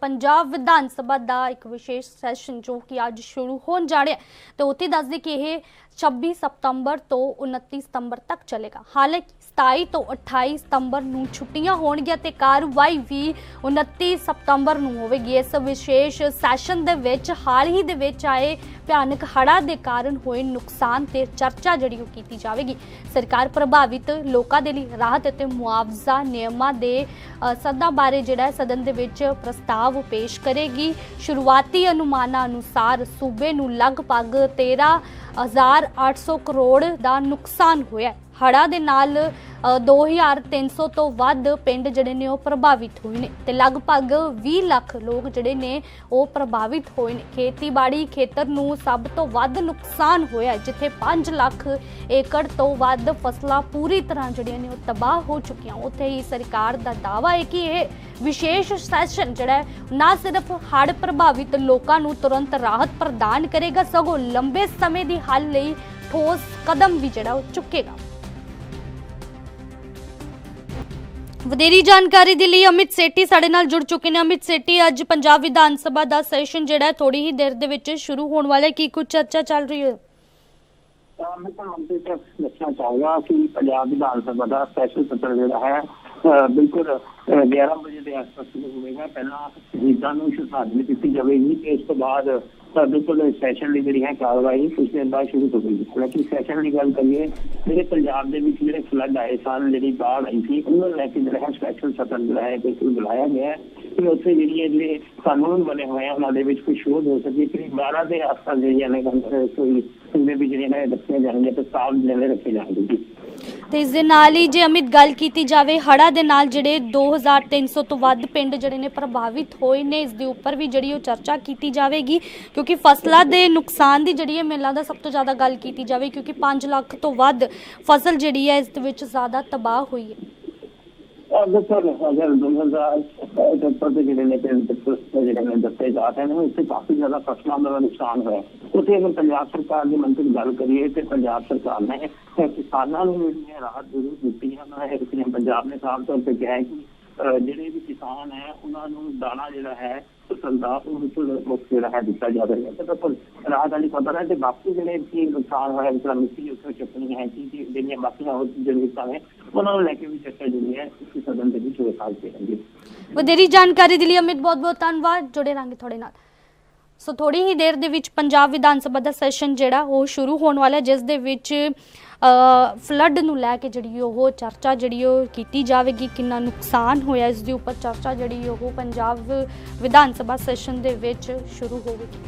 ਪੰਜਾਬ ਵਿਧਾਨ ਸਭਾ ਦਾ ਇੱਕ ਵਿਸ਼ੇਸ਼ ਸੈਸ਼ਨ ਜੋ ਕਿ ਅੱਜ ਸ਼ੁਰੂ ਹੋਣ ਜਾ ਰਿਹਾ ਤੇ ਉੱਥੇ ਦੱਸਦੇ ਕਿ ਇਹ 26 ਸਤੰਬਰ ਤੋਂ 29 ਸਤੰਬਰ ਤੱਕ ਚੱਲੇਗਾ। ਹਾਲਾਂਕਿ 27 ਤੋਂ 28 ਸਤੰਬਰ ਨੂੰ ਛੁੱਟੀਆਂ ਹੋਣਗੀਆਂ ਤੇ ਕਾਰਵਾਈ ਵੀ 29 ਸਤੰਬਰ ਨੂੰ ਹੋਵੇਗੀ। ਇਸ ਵਿਸ਼ੇਸ਼ ਸੈਸ਼ਨ ਦੇ ਵਿੱਚ ਹਾਲ ਹੀ ਦੇ ਵਿੱਚ ਆਏ ਭਿਆਨਕ ਹੜ੍ਹਾਂ ਦੇ ਕਾਰਨ ਹੋਏ ਨੁਕਸਾਨ ਤੇ ਚਰਚਾ ਜਿਹੜੀ ਉਹ ਕੀਤੀ ਜਾਵੇਗੀ। ਸਰਕਾਰ ਪ੍ਰਭਾਵਿਤ ਲੋਕਾਂ ਦੇ ਲਈ ਰਾਹਤ ਅਤੇ ਮੁਆਵਜ਼ਾ ਨਿਯਮਾਂ ਦੇ ਅ, ਸੱਦਾ ਬਾਰੇ ਜਿਹੜਾ ਸਦਨ ਦੇ ਵਿੱਚ ਪ੍ਰਸਤਾਵ ਪੇਸ਼ ਕਰੇਗੀ। ਸ਼ੁਰੂਆਤੀ ਅਨੁਮਾਨਾਂ ਅਨੁਸਾਰ ਸੂਬੇ ਨੂੰ ਲਗਭਗ 13800 ਕਰੋੜ ਦਾ ਨੁਕਸਾਨ ਹੋਇਆ ਹੈ। ਹੜ੍ਹਾਂ ਦੇ ਨਾਲ ਅ, 2300 ਤੋਂ ਵੱਧ ਪਿੰਡ ਜਿਹੜੇ ਨੇ ਉਹ ਪ੍ਰਭਾਵਿਤ ਹੋਏ ਨੇ ਤੇ ਲਗਭਗ 20 ਲੱਖ ਲੋਕ ਜਿਹੜੇ ਨੇ ਉਹ ਪ੍ਰਭਾਵਿਤ ਹੋਏ ਨੇ। ਖੇਤੀਬਾੜੀ ਖੇਤਰ ਨੂੰ ਸਭ ਤੋਂ ਵੱਧ ਨੁਕਸਾਨ ਹੋਇਆ ਜਿੱਥੇ 5 ਲੱਖ ਏਕੜ ਤੋਂ ਵੱਧ ਫਸਲਾਂ ਪੂਰੀ ਤਰ੍ਹਾਂ ਜਿਹੜੀਆਂ ਨੇ ਉਹ ਤਬਾਹ ਹੋ ਚੁੱਕੀਆਂ। ਉੱਥੇ ਹੀ ਸਰਕਾਰ ਦਾ ਦਾਅਵਾ ਹੈ ਕਿ ਇਹ ਵਿਸ਼ੇਸ਼ ਸੈਸ਼ਨ ਜਿਹੜਾ ਨਾ ਸਿਰਫ ਹੜ੍ਹ ਪ੍ਰਭਾਵਿਤ ਲੋਕਾਂ ਨੂੰ ਤੁਰੰਤ ਰਾਹਤ ਪ੍ਰਦਾਨ ਕਰੇਗਾ ਸਗੋਂ ਲੰਬੇ ਸਮੇਂ ਦੀ ਹੱਲ ਲਈ ਠੋਸ ਕਦਮ ਵੀ ਜਿਹੜਾ ਉਹ ਚੁੱਕੇਗਾ। ਵਧੇਰੀ ਜਾਣਕਾਰੀ ਦੇ ਲਈ ਅਮਿਤ ਸੇਠੀ ਸਾਡੇ ਨਾਲ ਜੁੜ ਚੁੱਕੇ ਨੇ। ਅਮਿਤ ਸੇਠੀ, ਅੱਜ ਪੰਜਾਬ ਵਿਧਾਨ ਸਭਾ ਦਾ ਸੈਸ਼ਨ ਜਿਹੜਾ ਥੋੜੀ ਹੀ ਦੇਰ ਦੇ ਵਿੱਚ ਸ਼ੁਰੂ ਹੋਣ ਵਾਲਾ ਹੈ। ਕੀ ਕੁਝ ਚਰਚਾ ਚੱਲ ਰਹੀ ਹੈ? ਮੈਂ ਤਾਂ ਦੱਸਣਾ ਚਾਹਾਂਗਾ ਕਿ ਪੰਜਾਬ ਵਿਧਾਨ ਸਭਾ ਦਾ ਸਪੈਸ਼ਲ ਸੱਤਰ ਜਿਹੜਾ ਹੈ। ਬਿਲਕੁਲ, ਅਹ 11 ਵਜੇ ਦੇ ਆਸ-ਪਾਸ ਸ਼ੁਰੂ ਹੋਵੇਗਾ। ਪਹਿਲਾਂ ਸ਼ਹੀਦਾਂ ਨੂੰ ਸ਼ਰਧਾਂਜਲੀ ਦਿੱਤੀ ਜਾਵੇਗੀ ਤੇ ਇਸ ਤੋਂ ਬਾਅਦ ਬਿਲਕੁਲ ਸੈਸ਼ਨ ਲਈ ਜਿਹੜੀ ਹੈ ਕਾਰਵਾਈ ਕੁਝ ਦਿਨ ਬਾਅਦ ਸ਼ੁਰੂ ਹੋਵੇਗੀ। ਹਾਲਾਂਕਿ ਸੈਸ਼ਨ ਦੀ ਗੱਲ ਕਰੀਏ, ਜਿਹੜੇ ਪੰਜਾਬ ਦੇ ਵਿੱਚ ਜਿਹੜੇ ਫਲੱਡ ਆਏ ਸਨ ਜਿਹੜੀ ਬਾੜ ਆਈ ਸੀ, ਉਹਨਾਂ ਨੂੰ ਲੈ ਕੇ ਜਿਹੜਾ ਹੈ ਸਪੈਸ਼ਲ ਸੱਤਰ ਜਿਹੜਾ ਹੈ, ਬਿਲਕੁਲ ਬੁਲਾਇਆ ਗਿਆ ਹੈ। ਕਿ ਉੱਥੇ ਜਿਹੜੀ ਹੈ ਜਿਹੜੇ ਕਾਨੂੰਨ ਬਣੇ ਹੋਏ ਆ, ਉਹਨਾਂ ਦੇ ਵਿੱਚ ਕੋਈ ਸ਼ੋਧ ਹੋ ਸਕੇ। ਕਿ 12 ਦੇ ਆਸ-ਪਾਸ ਜਿਹੜੀਆਂ ਨੇ ਕੋਈ ਉਹਦੇ ਵੀ ਜਿਹੜੀਆਂ ਨੇ, ਦੱਸੀਆਂ ਜਾਣਗੀਆਂ ਤੇ ਸਾਫ਼ ਜਿਹੜੇ ਰੱਖੇ ਜਾਣਗੇ ਤੇ ਇਸ ਦੇ ਨਾਲ ਹੀ ਜੇ ਅਮਿਤ ਗੱਲ ਕੀਤੀ ਜਾਵੇ, ਹੜ੍ਹਾਂ ਦੇ ਨਾਲ ਜਿਹੜੇ 2300 ਤੋਂ ਵੱਧ ਪਿੰਡ ਜਿਹੜੇ ਨੇ ਪ੍ਰਭਾਵਿਤ ਹੋਏ ਨੇ, ਇਸ ਦੇ ਉੱਪਰ ਵੀ ਜਿਹੜੀ ਉਹ ਚਰਚਾ ਕੀਤੀ ਜਾਵੇਗੀ। ਕਿਉਂਕਿ ਫਸਲਾਂ ਦੇ ਨੁਕਸਾਨ ਦੀ ਜਿਹੜੀ ਹੈ ਮੇਲਾ ਦਾ ਸਭ ਤੋਂ ਜ਼ਿਆਦਾ ਗੱਲ ਕੀਤੀ ਜਾਵੇ, ਕਿਉਂਕਿ 5 ਲੱਖ ਤੋਂ ਵੱਧ ਫਸਲ ਜਿਹੜੀ ਹੈ, ਇਸ ਦੇ ਵਿੱਚ ਜ਼ਿਆਦਾ ਤਬਾਹ ਹੋਈ ਹੈ। ਅਗਰ ਸਰ ਅਗਰ 2070 ਦੇ ਜਿਹੜੇ ਨੇ, ਪਿੰਡ ਦੇ ਫਸਲ ਜਿਹੜੇ ਨੇ, ਦੱਸੇ ਜਾ ਕਾਫੀ ਜ਼ਿਆਦਾ ਫਸਲਾਂ ਦਾ ਨੁਕਸਾਨ ਹੋਇਆ। ਉੱਥੇ ਅਗਰ ਪੰਜਾਬ ਸਰਕਾਰ ਦੀ ਮੰਤਰੀ ਗੱਲ ਕਰੀਏ ਤੇ ਪੰਜਾਬ ਸਰਕਾਰ ਨੇ ਕਿਸਾਨਾਂ ਨੂੰ ਜਿਹੜੀਆਂ ਰਾਹਤ ਜ਼ਰੂਰ ਦਿੱਤੀ ਹੈ। ਨਾ ਇਹ ਪੰਜਾਬ ਨੇ ਸਾਫ਼ ਤੌਰ ਤੇ ਕਿਹਾ ਹੈ ਕਿ, ਅਹ ਜਿਹੜੇ ਵੀ ਕਿਸਾਨ ਹੈ, ਉਹਨਾਂ ਨੂੰ ਦਾਣਾ ਜਿਹੜਾ ਹੈ ਫਸਲ ਦਾ ਬਿਲਕੁਲ ਮੁਫਤ ਜਿਹੜਾ ਦਿੱਤਾ ਜਾ ਰਿਹਾ ਹੈ ਤੇ ਰਾਹਤ ਵਾਲੀ ਖਬਰ ਹੈ ਤੇ ਬਾਕੀ ਜਿਹੜੇ ਕੀ ਨੁਕਸਾਨ ਹੋਇਆ, ਜਿਸ ਤਰ੍ਹਾਂ ਮਿੱਟੀ ਉੱਥੇ ਚੱਕਣੀ ਹੈ, ਕੀ ਜਿਹੜੀਆਂ ਬਾਕੀਆਂ ਹੋਰ ਜ਼ਰੂਰਤਾਂ ਨੇ, ਉਹਨਾਂ ਨੂੰ ਲੈ ਕੇ ਵੀ ਚਰਚਾ ਜਿਹੜੀ ਹੈ, ਇਸ ਸਦਨ ਦੇ ਵਿੱਚ ਹੋ ਸਕਦੀ ਹੈ। ਵਧੇਰੀ ਜਾਣਕਾਰੀ ਦੇ ਲਈ ਅਮਿਤ ਬਹੁਤ ਬਹੁਤ ਧੰਨਵਾਦ। ਜੁੜੇ ਰਾਂਗੇ ਤੁਹਾਡੇ ਨਾਲ। ਸੋ ਥੋੜੀ ਹੀ ਦੇਰ ਦੇ ਵਿੱਚ ਪੰਜਾਬ ਵਿਧਾਨ ਸਭਾ ਦਾ ਸੈਸ਼ਨ ਜਿਹੜਾ, ਉਹ ਸ਼ੁਰੂ ਹੋਣ ਵਾਲਾ ਜਿਸ ਦੇ ਵਿੱਚ ਫਲੱਡ ਨੂੰ ਲੈ ਕੇ ਜਿਹੜੀ ਉਹ ਚਰਚਾ ਜਿਹੜੀ ਉਹ ਕੀਤੀ ਜਾਵੇਗੀ, ਕਿੰਨਾ ਨੁਕਸਾਨ ਹੋਇਆ, ਇਸ ਦੇ ਉੱਪਰ ਚਰਚਾ ਜਿਹੜੀ ਉਹ ਪੰਜਾਬ ਵਿਧਾਨ ਸਭਾ ਸੈਸ਼ਨ ਦੇ ਵਿੱਚ ਸ਼ੁਰੂ ਹੋਵੇਗੀ।